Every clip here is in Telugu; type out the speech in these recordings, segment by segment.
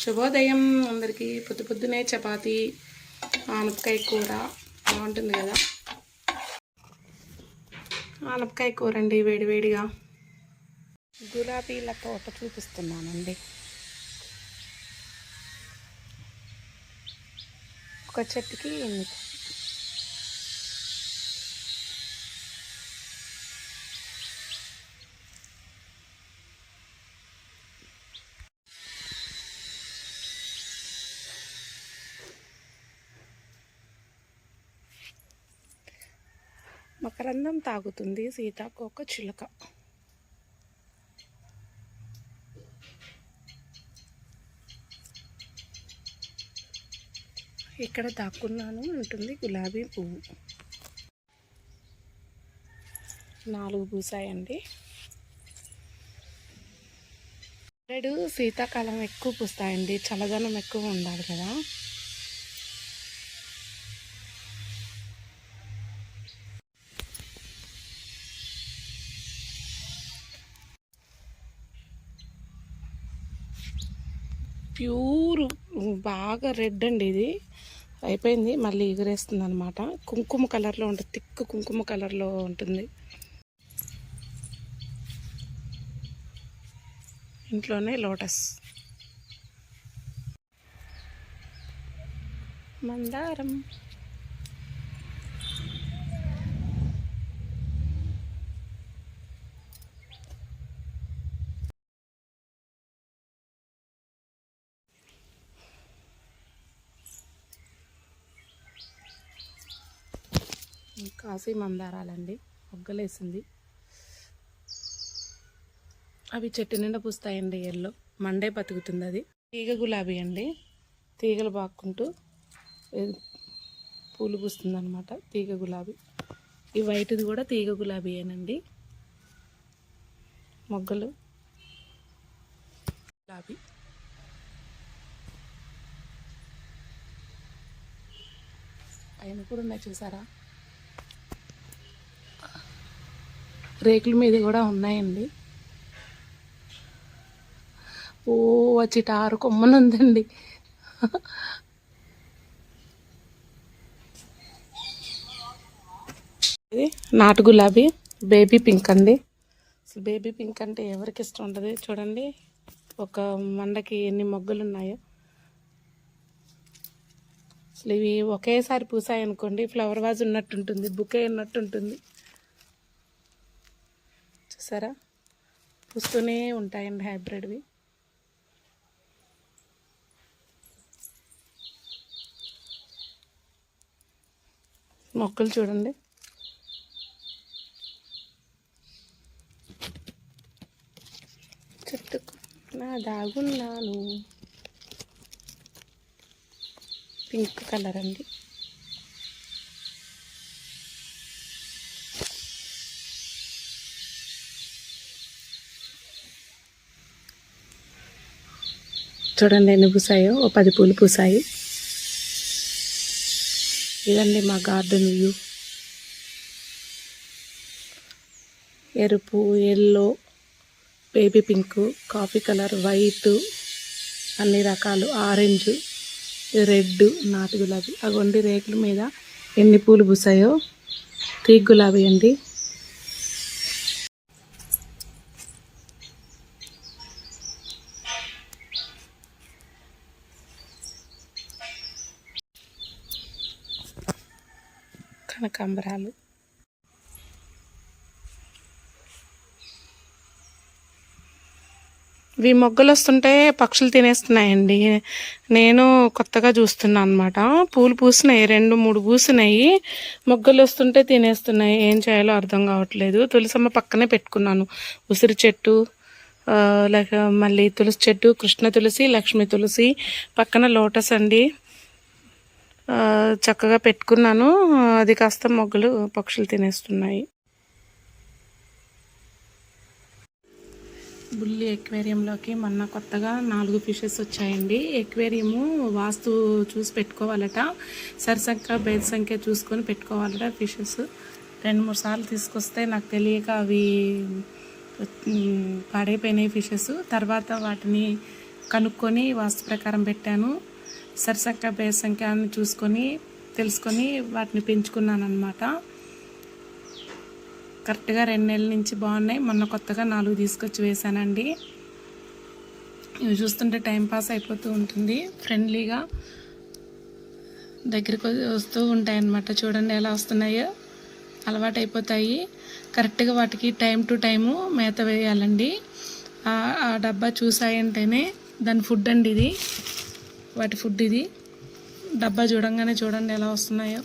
శుభోదయం అందరికీ. పొద్దు పొద్దునే చపాతి ఆనపకాయ కూర బాగుంటుంది కదా. ఆనపకాయ కూర అండి వేడివేడిగా గులాబీల తోట చూపిస్తున్నానండి. ఒక చెట్టుకి మకరందం తాగుతుంది సీతాకోక చిలుక. ఇక్కడ దాక్కున్నాను అంటుంది గులాబీ పువ్వు. నాలుగు పూసాయండి. రెడ్ శీతాకాలం ఎక్కువ పూస్తాయండి. చల్లదనం ఎక్కువ ఉండాలి కదా. ప్యూర్ బాగా రెడ్ అండి ఇది. అయిపోయింది మళ్ళీ ఎగురేస్తుంది అనమాట కుంకుమ కలర్లో ఉంటుంది థిక్ కుంకుమ కలర్లో ఉంటుంది. ఇంట్లోనే లోటస్. మందారం. కాశీ మందారాలండి. మొగ్గలేసింది. అవి చెట్టు నిండా పూస్తాయండి ఎల్లో. మండే బతుకుతుంది అది తీగ గులాబీ అండి. తీగలు బాక్కుంటూ పూలు పూస్తుంది అనమాట తీగ గులాబీ. ఈ వైట్ది కూడా తీగ గులాబీయేనండి. మొగ్గలు. గులాబీ. పైన కూడా ఉన్నాయి చూసారా? రేకుల మీద కూడా ఉన్నాయండి. ఓ వచ్చి టారు కొమ్మనుందండి. ఇది నాటు గులాబీ బేబీ పింక్ అండి. అసలు బేబీ పింక్ అంటే ఎవరికి ఇష్టం ఉంటుంది చూడండి. ఒక మండకి ఎన్ని మొగ్గలు ఉన్నాయో అసలు ఇవి ఒకేసారి పూసాయి అనుకోండి ఫ్లవర్ వాజ్ ఉన్నట్టు ఉంటుంది బుకే ఉన్నట్టు ఉంటుంది చూసారా? పూస్తూనే ఉంటాయండి హైబ్రిడ్వి. మొక్కలు చూడండి. చెట్టుకు నా దాగున్నాను. పింక్ కలర్ అండి. చూడండి ఎన్ని పూసాయో. ఓ పది పూలు పూసాయి. ఇదండి మా గార్డెన్ వ్యూ. ఎరుపు yellow baby pink coffee colour white అన్ని రకాలు. ఆరెంజ్ రెడ్ నాటు గులాబీ. అవి రేకుల మీద ఎన్ని పూలు పూసాయో. తీగ గులాబీ అండి. కనకాంబరాలు ఇవి మొగ్గలు వస్తుంటే పక్షులు తినేస్తున్నాయండి. నేను కొత్తగా చూస్తున్నాను అనమాట పూలు పూసినాయి రెండు మూడు పూసినాయి. మొగ్గలు వస్తుంటే తినేస్తున్నాయి. ఏం చేయాలో అర్థం కావట్లేదు. తులసమ్మ పక్కనే పెట్టుకున్నాను. ఉసిరి చెట్టు లేక మళ్ళీ తులసి చెట్టు కృష్ణ తులసి లక్ష్మీ తులసి పక్కన లోటస్ అండి. చక్కగా పెట్టుకున్నాను. అది కాస్త మొగ్గలు పక్షులు తినేస్తున్నాయి. బుల్లి ఎక్వేరియంలోకి మొన్న కొత్తగా నాలుగు ఫిషెస్ వచ్చాయండి. ఎక్వేరియము వాస్తు చూసి పెట్టుకోవాలట. సరిసంఖ్య బేద సంఖ్య చూసుకొని పెట్టుకోవాలట ఫిషెస్. రెండు మూడు సార్లు తీసుకొస్తే నాకు తెలియక అవి పాడైపోయినాయి ఫిషెస్. తర్వాత వాటిని కనుక్కొని వాస్తు ప్రకారం పెట్టాను. సరిసక్క బేసంఖ్యాన్ని చూసుకొని తెలుసుకొని వాటిని పెంచుకున్నాను అనమాట కరెక్ట్గా రెండు నెలల నుంచి బాగున్నాయి. మొన్న కొత్తగా నాలుగు తీసుకొచ్చి వేశానండి. ఇవి చూస్తుంటే టైం పాస్ అయిపోతూ ఉంటుంది. ఫ్రెండ్లీగా దగ్గరికి వస్తూ ఉంటాయి అన్నమాట చూడండి ఎలా వస్తున్నాయో. అలవాటు అయిపోతాయి కరెక్ట్గా వాటికి టైం టు టైము మేత వేయాలండి. ఆ డబ్బా చూసాయంటేనే దాని ఫుడ్ అండి ఇది. వాటి ఫుడ్ ఇది. డబ్బా చూడంగానే చూడండి ఎలా వస్తున్నాయో.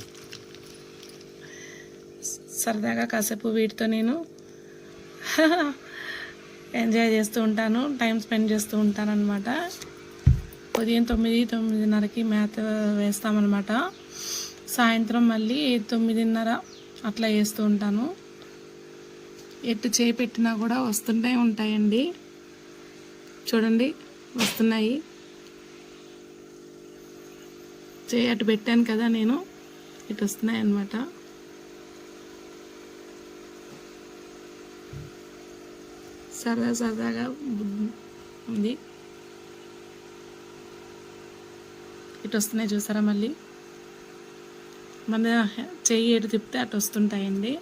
సరదాగా కాసేపు వీటితో నేను ఎంజాయ్ చేస్తూ ఉంటాను టైం స్పెండ్ చేస్తూ ఉంటాను అనమాట ఉదయం తొమ్మిది తొమ్మిదిన్నరకి మేత వేస్తామన్నమాట. సాయంత్రం మళ్ళీ తొమ్మిదిన్నర అట్లా వేస్తూ ఉంటాను. ఎట్టు చేయి పెట్టినా కూడా వస్తుంటే ఉంటాయండి. చూడండి వస్తున్నాయి. చేయి అటు పెట్టాను కదా నేను. ఇటు వస్తున్నాయి అన్నమాట. సరదా సరదాగా ఉంది. ఇటు వస్తున్నాయి చూసారా మళ్ళీ? మన చెయ్యి ఎటు తిప్పితే అటు వస్తుంటాయండి.